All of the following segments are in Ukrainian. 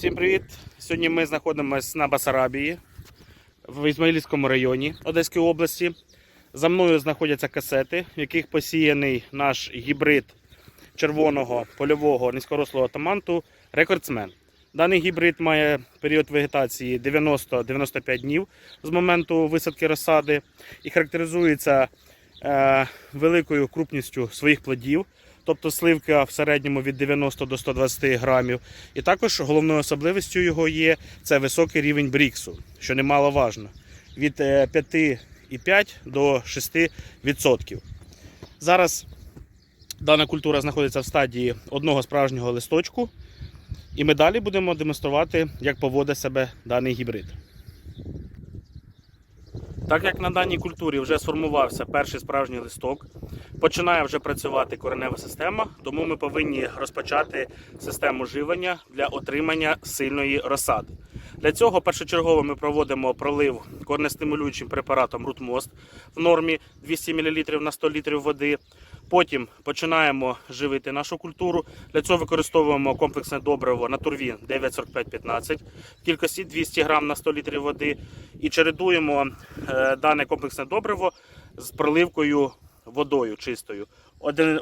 Всім привіт! Сьогодні ми знаходимося на Басарабії в Ізмаїльському районі Одеської області. За мною знаходяться касети, в яких посіяний наш гібрид червоного польового низькорослого томату рекордсмен. Даний гібрид має період вегетації 90-95 днів з моменту висадки розсади і характеризується великою крупністю своїх плодів, тобто сливка в середньому від 90 до 120 грамів. І також головною особливістю його є це високий рівень бріксу, що немаловажно, від е, 5,5 до 6%. Зараз дана культура знаходиться в стадії одного справжнього листочку, і ми далі будемо демонструвати, як поводить себе даний гібрид. Так як на даній культурі вже сформувався перший справжній листок, починає вже працювати коренева система, тому ми повинні розпочати систему живлення для отримання сильної розсади. Для цього першочергово ми проводимо пролив корнестимулюючим препаратом Рутмост в нормі 200 мл на 100 літрів води. Потім починаємо живити нашу культуру. Для цього використовуємо комплексне добриво Натурвін 94515 в кількості 200 грам на 100 літрів води і чередуємо е, дане комплексне добриво з проливкою водою чистою.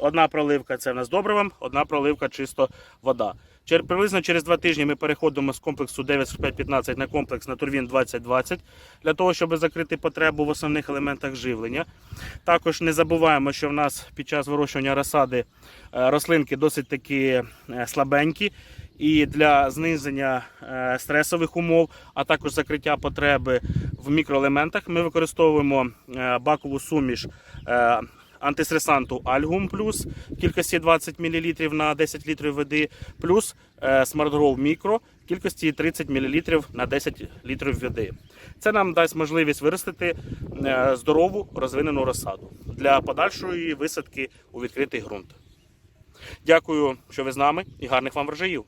Одна проливка це в нас добривом, одна проливка чисто вода. Чер, приблизно через два тижні ми переходимо з комплексу 9515 на комплекс Натурвін 2020 для того, щоб закрити потребу в основних елементах живлення. Також не забуваємо, що в нас під час вирощування розсади е, рослинки досить таки е, слабенькі. І для зниження е, стресових умов, а також закриття потреби в мікроелементах, ми використовуємо е, бакову суміш е, антистресанту Альгум Плюс в кількості 20 мл на 10 літрів води, плюс Grow Micro в кількості 30 мл на 10 літрів води. Це нам дасть можливість виростити здорову розвинену розсаду для подальшої висадки у відкритий ґрунт. Дякую, що ви з нами і гарних вам врожаїв!